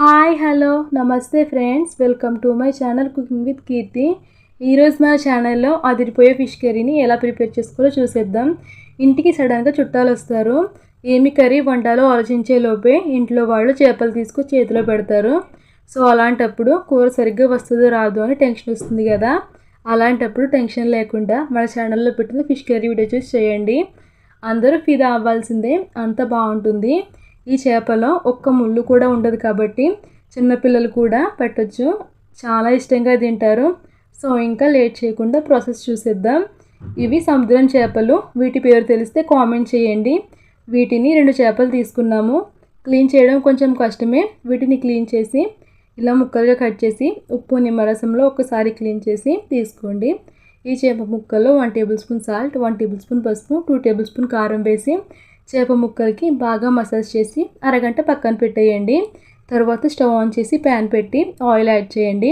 Hi hello నమస్తే friends. Welcome to my channel cooking with Keerthi. ఈరోజు మా ఛానల్లో అదిరిపోయే ఫిష్ కర్రీని ఎలా ప్రిపేర్ చేసుకోవాలో చూసేద్దాం. ఇంటికి సడన్గా చుట్టాలు వస్తారు. ఏమి కర్రీ వండాలో ఆలోచించే లోపే ఇంట్లో వాళ్ళు చేపలు తీసుకొని చేతిలో పెడతారు. సో అలాంటప్పుడు కూర సరిగ్గా వస్తుందో రాదో అని టెన్షన్ వస్తుంది కదా. అలాంటప్పుడు టెన్షన్ లేకుండా మన ఛానల్లో పెట్టిన ఫిష్ కర్రీ వీడియో చూసి చేయండి. అందరూ ఫిదా అవ్వాల్సిందే. అంత బాగుంటుంది. ఈ చేపలో ఒక్క ముళ్ళు కూడా ఉండదు కాబట్టి చిన్నపిల్లలు కూడా పెట్టొచ్చు. చాలా ఇష్టంగా తింటారు. సో ఇంకా లేట్ చేయకుండా ప్రాసెస్ చూసేద్దాం. ఇవి సముద్రం చేపలు. వీటి పేరు తెలిస్తే కామెంట్ చేయండి. వీటిని రెండు చేపలు తీసుకున్నాము. క్లీన్ చేయడం కొంచెం కష్టమే. వీటిని క్లీన్ చేసి ఇలా ముక్కలుగా కట్ చేసి ఉప్పు నిమ్మరసంలో ఒకసారి క్లీన్ చేసి తీసుకోండి. ఈ చేప ముక్కల్లో one tablespoon salt one tablespoon పసుపు టూ టేబుల్ స్పూన్ కారం వేసి చేప ముక్కలకి బాగా మసాజ్ చేసి అరగంట పక్కన పెట్టేయండి. తర్వాత స్టవ్ ఆన్ చేసి ప్యాన్ పెట్టి ఆయిల్ యాడ్ చేయండి.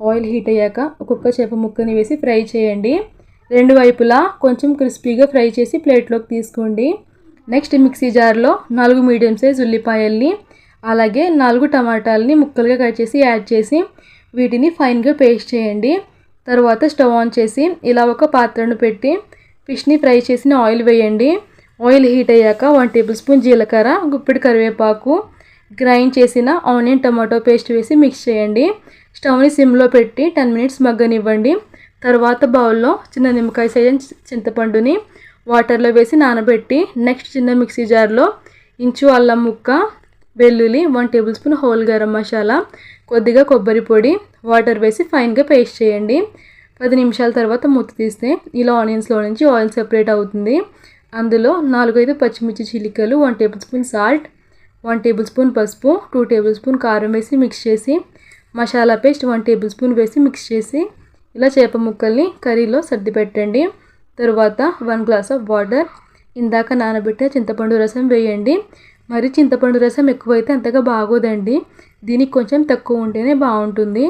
ఆయిల్ హీట్ అయ్యాక ఒక్కొక్క చేప ముక్కని వేసి ఫ్రై చేయండి. రెండు వైపులా కొంచెం క్రిస్పీగా ఫ్రై చేసి ప్లేట్లోకి తీసుకోండి. నెక్స్ట్ మిక్సీ జార్లో నాలుగు మీడియం సైజ్ ఉల్లిపాయల్ని అలాగే నాలుగు టమాటాలని ముక్కలుగా కట్ చేసి యాడ్ చేసి వీటిని ఫైన్గా పేస్ట్ చేయండి. తర్వాత స్టవ్ ఆన్ చేసి ఇలా ఒక పాత్రను పెట్టి ఫిష్ని ఫ్రై చేసిన ఆయిల్ వేయండి. ఆయిల్ హీట్ అయ్యాక వన్ టేబుల్ స్పూన్ జీలకర్ర గుప్పిడి కరివేపాకు గ్రైండ్ చేసిన ఆనియన్ టమాటో పేస్ట్ వేసి మిక్స్ చేయండి. స్టవ్ని సిమ్లో పెట్టి టెన్ మినిట్స్ మగ్గనివ్వండి. తర్వాత బౌల్లో చిన్న నిమ్మకాయ సైజ్ చింతపండుని వాటర్లో వేసి నానబెట్టి నెక్స్ట్ చిన్న మిక్సీ జార్లో ఇంచు అల్లం ముక్క వెల్లుల్లి one tablespoon whole garam masala కొద్దిగా కొబ్బరి పొడి వాటర్ వేసి ఫైన్గా పేస్ట్ చేయండి. పది నిమిషాల తర్వాత మూత తీస్తే ఇలా ఆనియన్స్లో నుంచి ఆయిల్ సెపరేట్ అవుతుంది. అందులో నాలుగైదు పచ్చిమిర్చి చిలికలు one tablespoon salt one tablespoon పసుపు టూ టేబుల్ స్పూన్ కారం వేసి మిక్స్ చేసి masala paste one tablespoon వేసి మిక్స్ చేసి ఇలా చేప ముక్కల్ని కర్రీలో సర్ది పెట్టండి. తరువాత వన్ గ్లాస్ ఆఫ్ వాటర్ ఇందాక నానబెట్టిన చింతపండు రసం వేయండి. మరి చింతపండు రసం ఎక్కువైతే అంతగా బాగోదండి. దీనికి కొంచెం తక్కువ ఉంటేనే బాగుంటుంది.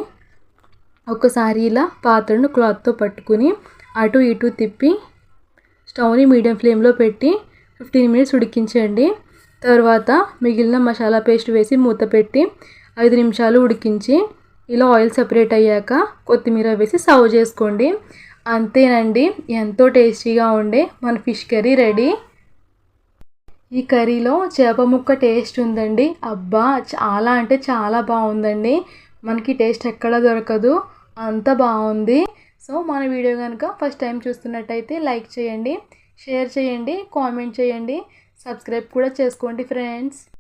ఒకసారి ఇలా పాత్రను క్లాత్తో పట్టుకుని అటు ఇటు తిప్పి స్టవ్ని మీడియం ఫ్లేమ్లో పెట్టి ఫిఫ్టీన్ మినిట్స్ ఉడికించండి తర్వాత మిగిలిన మసాలా పేస్ట్ వేసి మూత పెట్టి ఐదు నిమిషాలు ఉడికించి ఇలా ఆయిల్ సెపరేట్ అయ్యాక కొత్తిమీర వేసి సర్వ్ చేసుకోండి. అంతేనండి ఎంతో టేస్టీగా ఉండే మన ఫిష్ కర్రీ రెడీ. ఈ కర్రీలో చేప ముక్క టేస్ట్ ఉందండి. అబ్బా చాలా అంటే చాలా బాగుందండి. మనకి టేస్ట్ ఎక్కడ దొరకదు అంత బాగుంది. సో మన వీడియో కనుక ఫస్ట్ టైం చూస్తున్నట్టయితే లైక్ చేయండి షేర్ చేయండి కామెంట్ చేయండి సబ్స్క్రైబ్ కూడా చేసుకోండి ఫ్రెండ్స్.